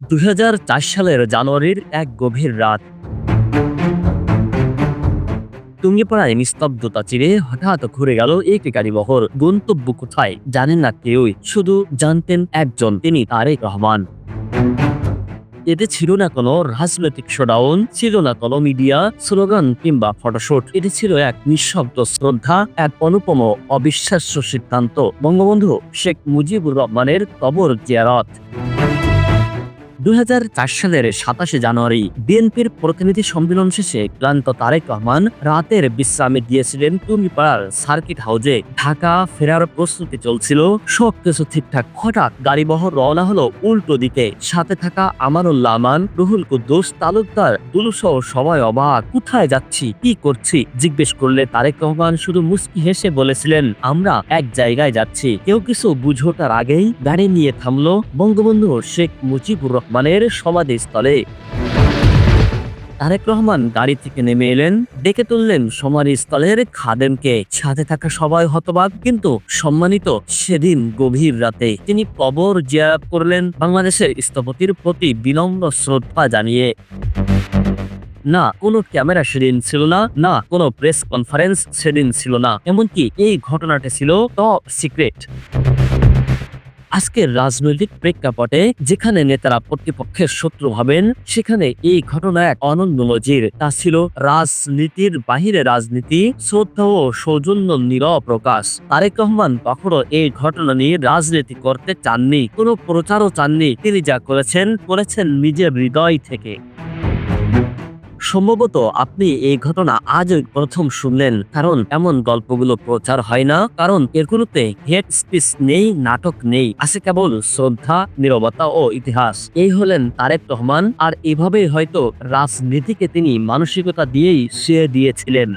দুই হাজার চার সালের জানুয়ারির এক গভীর রাত। টুঙ্গিপাড়ায় নিস্তব্ধতা চিরে হঠাৎ ঘুরে গেল এক গাড়ি বহর। গন্তব্য কোথায় জানেন না কেউই, শুধু জানতেন একজন, তিনি তারেক রহমান। এতে ছিল না কোনো রাজনৈতিক শোডাউন ছিল না কোনো মিডিয়া স্লোগান কিংবা ফটোশুট এটি ছিল এক নিঃশব্দ শ্রদ্ধা, এক অনুপম, অবিশ্বাস্য সিদ্ধান্ত। বঙ্গবন্ধু শেখ মুজিবুর রহমানের কবর জিয়ারত। দুই হাজার চার সালের সাতাশে জানুয়ারি বিএনপির প্রতিনিধি সম্মেলন শেষে ক্লান্ত তারেক রহমান রাতের বিশ্রামে গিয়েছিলেন টুঙ্গিপাড়ার সার্কিট হাউজে। ঢাকা ফেরার প্রস্তুতি চলছিল। সব কিছু ঠিকঠাক। হঠাৎ গাড়িবহর রওনা হলো উল্টো দিকে। সাথে থাকা আমানুল্লাহ আমান, রুহুল কুদ্দুস, তালুকদার, দুলুসহ সবাই অবাক। কোথায় যাচ্ছি? কি করছি? জিজ্ঞেস করলে তারেক রহমান শুধু মুস্কি হেসে বলেছিলেন, আমরা এক জায়গায় যাচ্ছি। কেউ কিছু বুঝোটার আগেই গাড়ি নিয়ে থামলো বঙ্গবন্ধু শেখ মুজিবুর রহমানের সমাধিস্থলে। তারেক রহমান গাড়ি থেকে নেমে এলেন, ডেকে তুললেন সমাধিস্থলের খাদেমকে। সাথে থাকা সবাই হতবাক, কিন্তু সম্মানিত সেদিন গভীর রাতে তিনি কবর জিয়ারত করলেন বাংলাদেশের স্থপতির প্রতি বিনম্র শ্রদ্ধা জানিয়ে। না, কোনো ক্যামেরা সেদিন ছিল না না, কোনো প্রেস কনফারেন্স সেদিন ছিল না। এমনকি এই ঘটনাটি ছিল টপ সিক্রেট। আজকের রাজনৈতিক প্রেক্ষাপটে যেখানে নেতারা প্রতিপক্ষের শত্রু হবেন সেখানে এই ঘটনা এক অনন্য নজির। তা ছিল রাজনীতির বাহিরে রাজনীতি, শ্রদ্ধা ও সৌজন্য নির প্রকাশ। তারেক রহমান কখনো এই ঘটনা নিয়ে রাজনীতি করতে চাননি। কোনো প্রচারও চাননি। তিনি যা করেছেন করেছেন নিজের হৃদয় থেকে। সম্ভবত আপনি এই ঘটনা আজ প্রথম শুনলেন, কারণ এমন গল্পগুলো প্রচার হয় না, কারণ এর কোনোতে হেড স্পিচ নেই, নাটক নেই, আছে কেবল শ্রদ্ধা, নিরবতা ও ইতিহাস। এই হলেন তারেক রহমান, আর এভাবেই হয়তো রাজনীতিকে তিনি মানসিকতা দিয়েই শুয়ে দিয়েছিলেন।